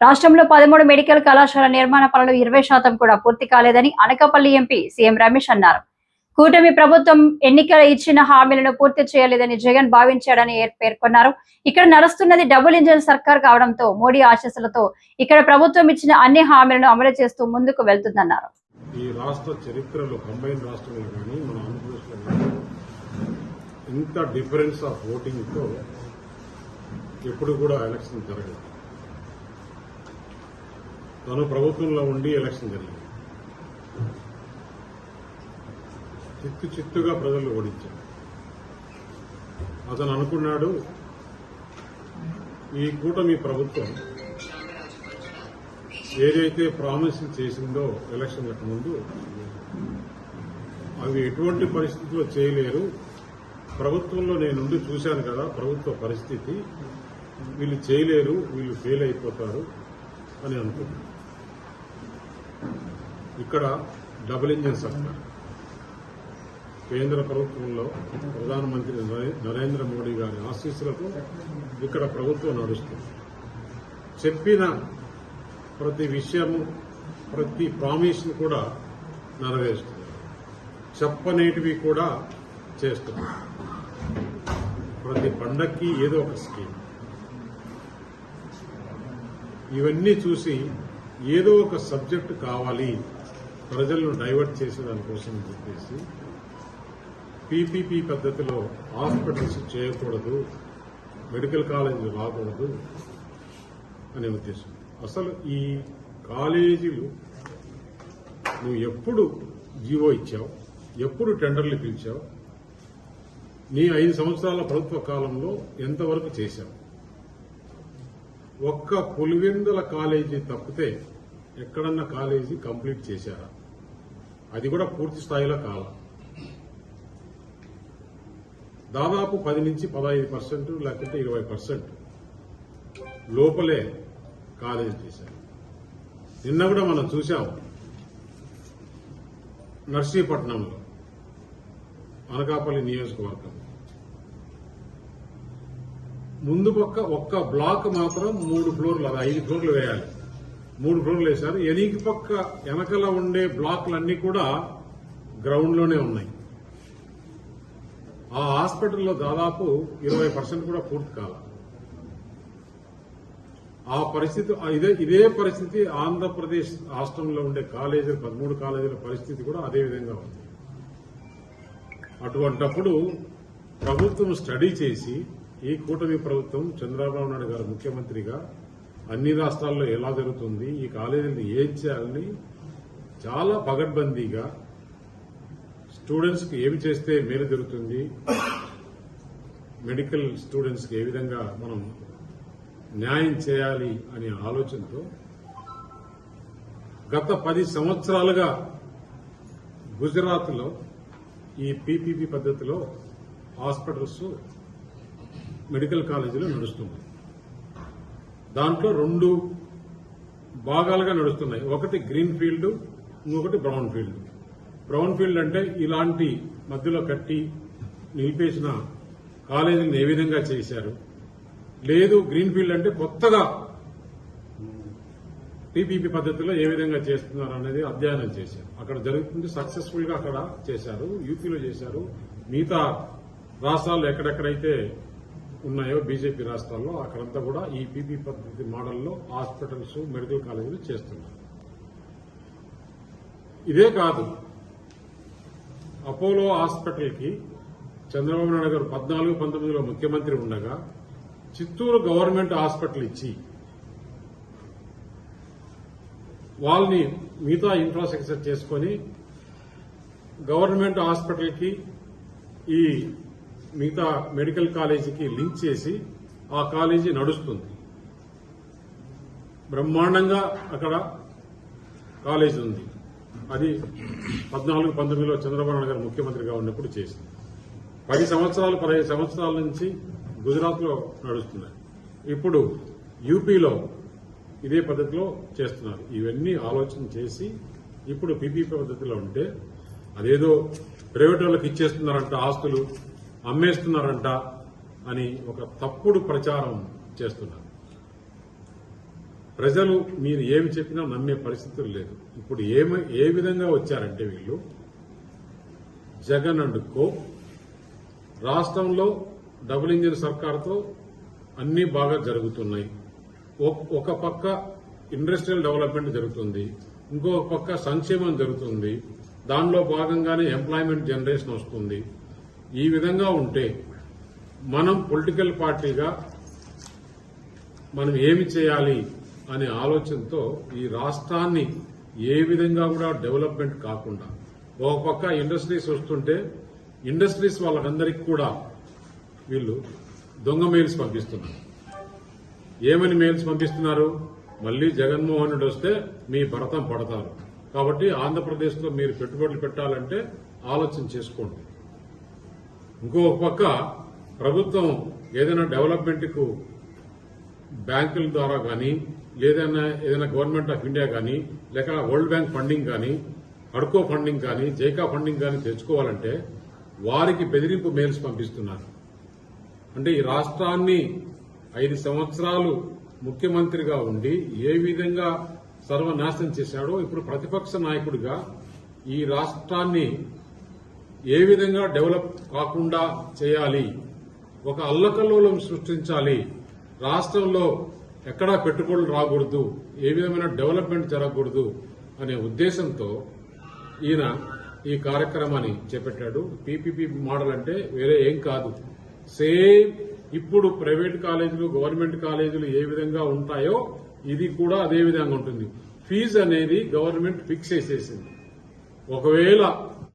రాష్ట్రంలో పదమూడు మెడికల్ కళాశాల నిర్మాణ పనులు ఇరవై శాతం కూడా పూర్తి కాలేదని అనకాపల్లి ఎంపీ సీఎం రమేష్ అన్నారు. కూటమి ప్రభుత్వం ఎన్నికల ఇచ్చిన హామీలను పూర్తి చేయలేదని జగన్ భావించాడని పేర్కొన్నారు. ఇక్కడ నడుస్తున్నది డబుల్ ఇంజన్ సర్కార్ కావడంతో మోడీ ఆశీస్సులతో ఇక్కడ ప్రభుత్వం ఇచ్చిన అన్ని హామీలను అమలు చేస్తూ ముందుకు వెళ్తుందన్నారు. ఈ రాష్ట్ర చరిత్రలో కంబైన్ రాష్ట్రంలో కానీ మన ఆంధ్రప్రదేశ్లో కానీ ఇంత డిఫరెన్స్ ఆఫ్ ఓటింగ్తో ఎప్పుడు కూడా ఎలక్షన్ జరగదు తను ప్రభుత్వంలో ఉండి ఎలక్షన్ జరిగింది. చిత్తు చిత్తుగా ప్రజలు ఓడించారు అతను అనుకున్నాడు ఈ కూటమి ప్రభుత్వం ఏదైతే ప్రామిస్ చేసిందో ఎలక్షన్లకు ముందు అవి ఎటువంటి పరిస్థితుల్లో చేయలేరు. ప్రభుత్వంలో నేనుండి చూశాను కదా ప్రభుత్వ పరిస్థితి. వీళ్ళు చేయలేరు వీళ్ళు ఫెయిల్ అయిపోతారు అని అనుకున్నాను ఇక్కడ డబుల్ ఇంజిన్ సర్కార్ కేంద్ర ప్రభుత్వంలో ప్రధానమంత్రి నరే- నరేంద్ర మోడీ గారి ఆశీస్సులతో ఇక్కడ ప్రభుత్వం నడుస్తుంది. చెప్పిన ప్రతి విషయము ప్రతి ప్రామిస్ను కూడా నెరవేరుస్తుంది. చెప్పనేటివి కూడా చేస్తుంది. ప్రతి పండక్కి ఏదో ఒక స్కీమ్. ఇవన్నీ చూసి ఏదో ఒక సబ్జెక్ట్ కావాలి. ప్రజలను డైవర్ట్ చేసే దానికోసం చెప్పేసి పీపీపీ పద్ధతిలో హాస్పిటల్స్ చేయకూడదు మెడికల్ కాలేజీలు రాకూడదు అనే ఉద్దేశం. అసలు ఈ కాలేజీలు నువ్వు ఎప్పుడు జీవో ఇచ్చావు ఎప్పుడు టెండర్లు పిలిచావు నీ ఐదు సంవత్సరాల ప్రభుత్వ కాలంలో ఎంతవరకు చేశావు? ఒక్క పులివెందుల కాలేజీ తప్పితే ఎక్కడన్నా కాలేజీ కంప్లీట్ చేశారా? అది కూడా పూర్తి స్థాయిలో కాల. దాదాపు పది నుంచి పదహైదు పర్సెంట్ లేకుంటే ఇరవై పర్సెంట్ లోపలే కాలేజీ చేశారు నిన్న కూడా మనం చూసాం నర్సీపట్నంలో అనకాపల్లి నియోజకవర్గం. ముందు పక్క ఒక్క బ్లాక్ మాత్రం మూడు ఫ్లోర్లు అది ఐదు ఫ్లోర్లు వేయాలి. మూడు ఫ్లోర్లు వేశారు. ఎనికి పక్క వెనకల ఉండే బ్లాక్లన్నీ కూడా గ్రౌండ్లోనే ఉన్నాయి. ఆ హాస్పిటల్లో దాదాపు ఇరవై పర్సెంట్ కూడా పూర్తి కాల. ఆ పరిస్థితి ఇదే ఇదే పరిస్థితి ఆంధ్రప్రదేశ్ రాష్ట్రంలో ఉండే కాలేజీలు పదమూడు కాలేజీల పరిస్థితి కూడా అదే విధంగా ఉంది. అటువంటప్పుడు ప్రభుత్వం స్టడీ చేసి ఈ కూటమి ప్రభుత్వం చంద్రబాబు నాయుడు గారు ముఖ్యమంత్రిగా అన్ని రాష్ట్రాల్లో ఎలా జరుగుతుంది ఈ కాలేజీలను ఏం చేయాలని చాలా పగడ్బందీగా స్టూడెంట్స్కి ఏమి చేస్తే మేలు జరుగుతుంది మెడికల్ స్టూడెంట్స్కి ఏ విధంగా మనం న్యాయం చేయాలి అనే ఆలోచనతో గత పది సంవత్సరాలుగా గుజరాత్లో ఈ పీపీపీ పద్ధతిలో హాస్పిటల్స్ మెడికల్ కాలేజీలు నడుస్తున్నాయి. దాంట్లో రెండు భాగాలుగా నడుస్తున్నాయి. ఒకటి గ్రీన్ ఫీల్డ్ ఇంకొకటి బ్రౌన్ ఫీల్డ్. బ్రౌన్ ఫీల్డ్ అంటే ఇలాంటి మధ్యలో కట్టి నిలిపేసిన కాలేజీని ఏ విధంగా చేశారు? లేదు గ్రీన్ ఫీల్డ్ అంటే కొత్తగా టీపీపీ పద్ధతిలో ఏ విధంగా చేస్తున్నారు అనేది అధ్యయనం చేశారు. అక్కడ జరుగుతుంది సక్సెస్ఫుల్గా అక్కడ చేశారు యూపీలో చేశారు. మిగతా రాష్ట్రాల్లో ఎక్కడెక్కడైతే ఉన్నాయో బీజేపీ రాష్ట్రాల్లో అక్కడంతా కూడా ఈ పీపీ పద్ధతి మోడల్లో హాస్పిటల్స్ మెడికల్ కాలేజీలు చేస్తున్నారు. ఇదే కాదు అపోలో హాస్పిటల్కి చంద్రబాబు నాయుడు గారు పద్నాలుగు పంతొమ్మిదిలో ముఖ్యమంత్రి ఉండగా చిత్తూరు గవర్నమెంట్ హాస్పిటల్ ఇచ్చి వాళ్ళని మిగతా ఇన్ఫ్రాస్ట్రక్చర్ చేసుకొని గవర్నమెంట్ హాస్పిటల్కి ఈ మిగతా మెడికల్ కాలేజీకి లింక్ చేసి ఆ కాలేజీ నడుస్తుంది. బ్రహ్మాండంగా అక్కడ కాలేజీ ఉంది. అది పద్నాలుగు పంతొమ్మిదిలో చంద్రబాబు నాయుడు గారు ముఖ్యమంత్రిగా ఉన్నప్పుడు చేసింది. పది సంవత్సరాలు పదహైదు సంవత్సరాల నుంచి గుజరాత్లో నడుస్తున్నాయి. ఇప్పుడు యూపీలో ఇదే పద్ధతిలో చేస్తున్నారు. ఇవన్నీ ఆలోచన చేసి ఇప్పుడు పీపీపీ పద్ధతిలో ఉంటే అదేదో ప్రైవేట్ వాళ్ళకి ఇచ్చేస్తున్నారంట ఆస్తులు. అమ్మేస్తున్నారంట అని ఒక తప్పుడు ప్రచారం చేస్తున్నారు. ప్రజలు మీరు ఏమి చెప్పినా నమ్మే పరిస్థితులు లేదు. ఇప్పుడు ఏమి ఏ విధంగా వచ్చారంటే వీళ్ళు? జగన్ అండ్ కో రాష్ట్రంలో డబుల్ ఇంజిన్ సర్కార్తో అన్నీ బాగా జరుగుతున్నాయి. ఒక- ఒక పక్క ఇండస్ట్రియల్ డెవలప్మెంట్ జరుగుతుంది. ఇంకొక పక్క సంక్షేమం జరుగుతుంది. దానిలో భాగంగానే ఎంప్లాయ్మెంట్ జనరేషన్ వస్తుంది. ఈ విధంగా ఉంటే మనం పొలిటికల్ పార్టీగా మనం ఏమి చేయాలి అనే ఆలోచనతో ఈ రాష్ట్రాన్ని ఏ విధంగా కూడా డెవలప్మెంట్ కాకుండా ఒక పక్క ఇండస్ట్రీస్ వస్తుంటే ఇండస్ట్రీస్ వాళ్ళకందరికీ కూడా వీళ్ళు దొంగ మెయిల్స్ పంపిస్తున్నారు. ఏమని మెయిల్స్ పంపిస్తున్నారు? మళ్ళీ జగన్మోహన్ రెడ్డి వస్తే మీ భరతం పడతారు. కాబట్టి ఆంధ్రప్రదేశ్లో మీరు పెట్టుబడులు పెట్టాలంటే ఆలోచన చేసుకోండి. ఇంకొక పక్క ప్రభుత్వం ఏదైనా డెవలప్మెంట్కు బ్యాంకుల ద్వారా కానీ లేదన్నా ఏదైనా గవర్నమెంట్ ఆఫ్ ఇండియా కానీ లేక వరల్డ్ బ్యాంక్ ఫండింగ్ కానీ అడ్కో ఫండింగ్ కానీ జైకా ఫండింగ్ కానీ తెచ్చుకోవాలంటే వారికి బెదిరింపు మెయిల్స్ పంపిస్తున్నారు. అంటే ఈ రాష్ట్రాన్ని ఐదు సంవత్సరాలు ముఖ్యమంత్రిగా ఉండి ఏ విధంగా సర్వనాశనం చేశాడో ఇప్పుడు ప్రతిపక్ష నాయకుడిగా ఈ రాష్ట్రాన్ని ఏ విధంగా డెవలప్ కాకుండా చేయాలి? ఒక అల్లకల్లోలం సృష్టించాలి. రాష్ట్రంలో ఎక్కడా పెట్టుబడులు రాకూడదు. ఏ విధమైన డెవలప్మెంట్ జరగకూడదు అనే ఉద్దేశంతో ఈయన ఈ కార్యక్రమాన్ని చేపట్టాడు. పీపీపీ మోడల్ అంటే వేరే ఏం కాదు. సేమ్ ఇప్పుడు ప్రైవేట్ కాలేజీలు గవర్నమెంట్ కాలేజీలు ఏ విధంగా ఉంటాయో ఇది కూడా అదే విధంగా ఉంటుంది. ఫీజు అనేది గవర్నమెంట్ ఫిక్స్ చేసేసింది. ఒకవేళ